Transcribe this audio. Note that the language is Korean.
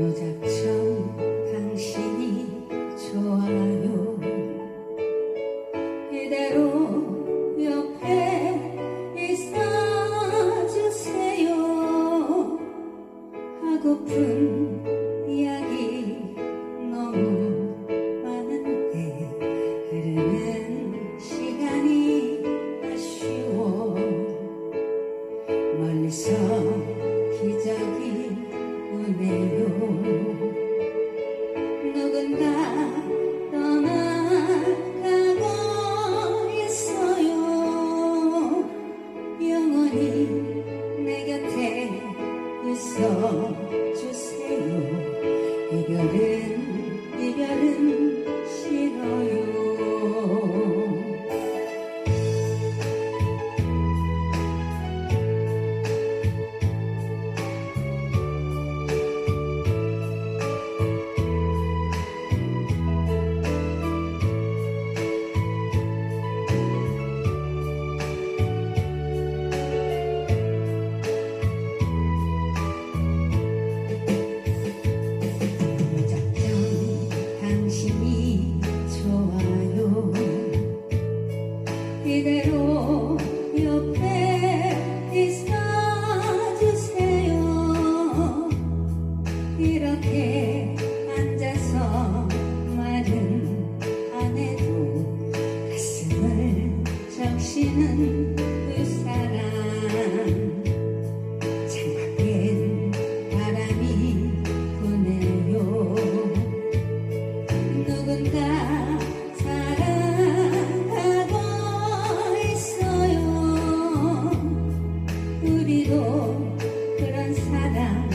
무작정 당신이 좋아요. 이대로 옆에 있어주세요. 하고픈 이야기 너무 많은데 흐르는 시간이 아쉬워. 멀리서 기적이 그리네요. 누군가 떠나가고 있어요. 영원히 내 곁에 있어 주세요. 이별은 이렇게 앉아서 말은 안 해도 가슴을 적시는 그 사람. 창밖엔 바람이 부네요. 누군가 사랑하고 있어요. 우리도 그런 사람